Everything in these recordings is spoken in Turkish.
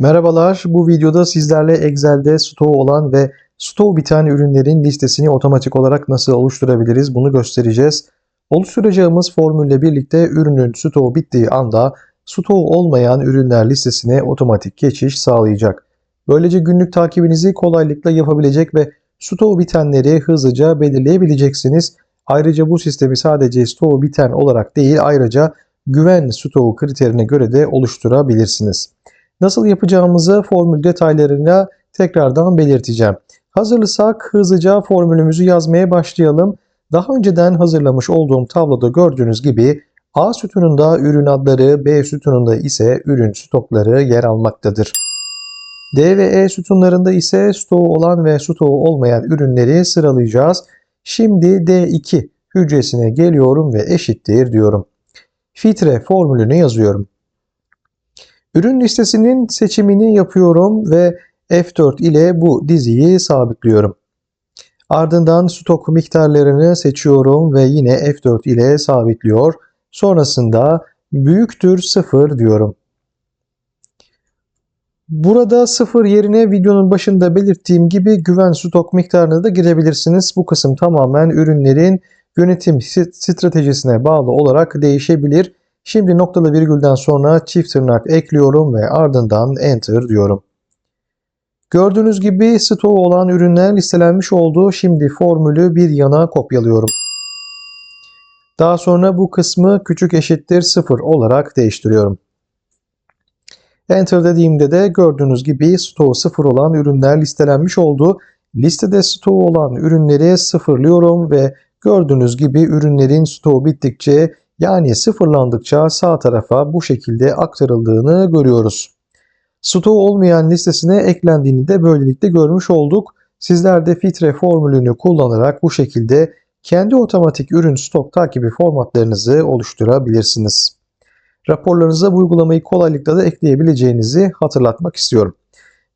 Merhabalar, bu videoda sizlerle Excel'de stoğu olan ve stoğu biten ürünlerin listesini otomatik olarak nasıl oluşturabiliriz bunu göstereceğiz. Oluşturacağımız formülle birlikte ürünün stoğu bittiği anda stoğu olmayan ürünler listesine otomatik geçiş sağlayacak. Böylece günlük takibinizi kolaylıkla yapabilecek ve stoğu bitenleri hızlıca belirleyebileceksiniz. Ayrıca bu sistemi sadece stoğu biten olarak değil ayrıca güven stoğu kriterine göre de oluşturabilirsiniz. Nasıl yapacağımızı formül detaylarıyla tekrardan belirteceğim. Hazırlısak hızlıca formülümüzü yazmaya başlayalım. Daha önceden hazırlamış olduğum tabloda gördüğünüz gibi A sütununda ürün adları, B sütununda ise ürün stokları yer almaktadır. D ve E sütunlarında ise stoğu olan ve stoğu olmayan ürünleri sıralayacağız. Şimdi D2 hücresine geliyorum ve eşittir diyorum. Filtre formülünü yazıyorum. Ürün listesinin seçimini yapıyorum ve F4 ile bu diziyi sabitliyorum. Ardından stok miktarlarını seçiyorum ve yine F4 ile sabitliyor. Sonrasında büyüktür 0 diyorum. Burada 0 yerine videonun başında belirttiğim gibi güven stok miktarını da girebilirsiniz. Bu kısım tamamen ürünlerin yönetim stratejisine bağlı olarak değişebilir. Şimdi noktalı virgülden sonra çift tırnak ekliyorum ve ardından enter diyorum. Gördüğünüz gibi stoğu olan ürünler listelenmiş oldu. Şimdi formülü bir yana kopyalıyorum. Daha sonra bu kısmı küçük eşittir 0 olarak değiştiriyorum. Enter dediğimde de gördüğünüz gibi stoğu 0 olan ürünler listelenmiş oldu. Listede stoğu olan ürünleri sıfırlıyorum ve gördüğünüz gibi ürünlerin stoğu bittikçe yani sıfırlandıkça sağ tarafa bu şekilde aktarıldığını görüyoruz. Stoğu olmayan listesine eklendiğini de böylelikle görmüş olduk. Sizler de filtre formülünü kullanarak bu şekilde kendi otomatik ürün stok takibi formatlarınızı oluşturabilirsiniz. Raporlarınıza bu uygulamayı kolaylıkla da ekleyebileceğinizi hatırlatmak istiyorum.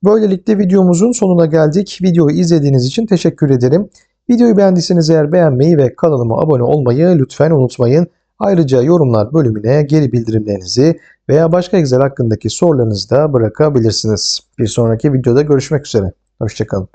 Böylelikle videomuzun sonuna geldik. Videoyu izlediğiniz için teşekkür ederim. Videoyu beğendiyseniz eğer beğenmeyi ve kanalıma abone olmayı lütfen unutmayın. Ayrıca yorumlar bölümüne geri bildirimlerinizi veya başka Excel hakkındaki sorularınızı da bırakabilirsiniz. Bir sonraki videoda görüşmek üzere. Hoşçakalın.